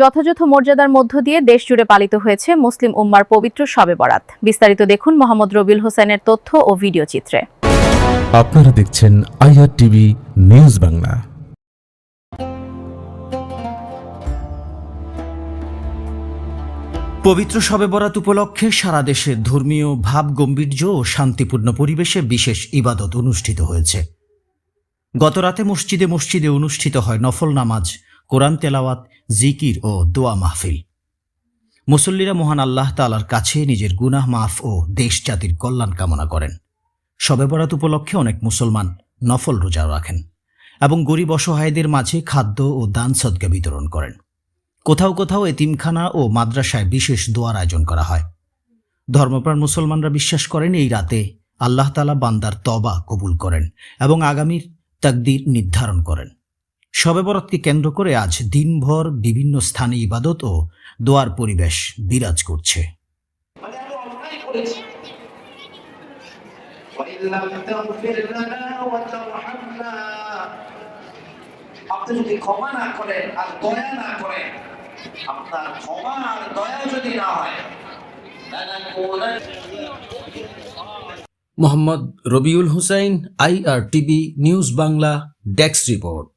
যথাযথ মর্যাদার মধ্য দিয়ে দেশ জুড়ে পালিত হয়েছে মুসলিম উম্মার পবিত্র শবে বরাত। বিস্তারিত দেখুন মোহাম্মদ রবিউল হোসেনের তথ্য ও ভিডিও চিত্রে। আপনারা দেখছেন আইআর টিভি নিউজ বাংলা। পবিত্র শবে বরাত উপলক্ষে সারা দেশে ধর্মীয় ভাব গম্ভীর্য ও শান্তিপূর্ণ পরিবেশে বিশেষ ইবাদত অনুষ্ঠিত হয়েছে। গতরাতে মসজিদে মসজিদে অনুষ্ঠিত হয় নফল নামাজ কোরআন তেলাওয়াত জিকির ও দোয়া মাহফিল। মুসল্লিরা মহান আল্লাহ তালার কাছে নিজের গুনাহ মাফ ও দেশ জাতির কল্যাণ কামনা করেন। শবে বরাত উপলক্ষে অনেক মুসলমান নফল রোজা রাখেন এবং গরিব অসহায়দের মাঝে খাদ্য ও দান সদ্গা বিতরণ করেন। কোথাও কোথাও এতিমখানা ও মাদ্রাসায় বিশেষ দোয়ার আয়োজন করা হয়। ধর্মপ্রাণ মুসলমানরা বিশ্বাস করেন এই রাতে আল্লাহ তালা বান্দার তবা কবুল করেন এবং আগামীর তাকদির নির্ধারণ করেন। শবেবরাতকে কেন্দ্র করে আজ দিনভর বিভিন্ন স্থানে ইবাদত ও দোয়ার পরিবেশ বিরাজ করছে। আপনি যদি ক্ষমা না করেন আর দয়া না করেন আপনার ক্ষমা আর দয়া যদি না হয় Mohammad Rabiul Hussain IRTV news Bangla desk report.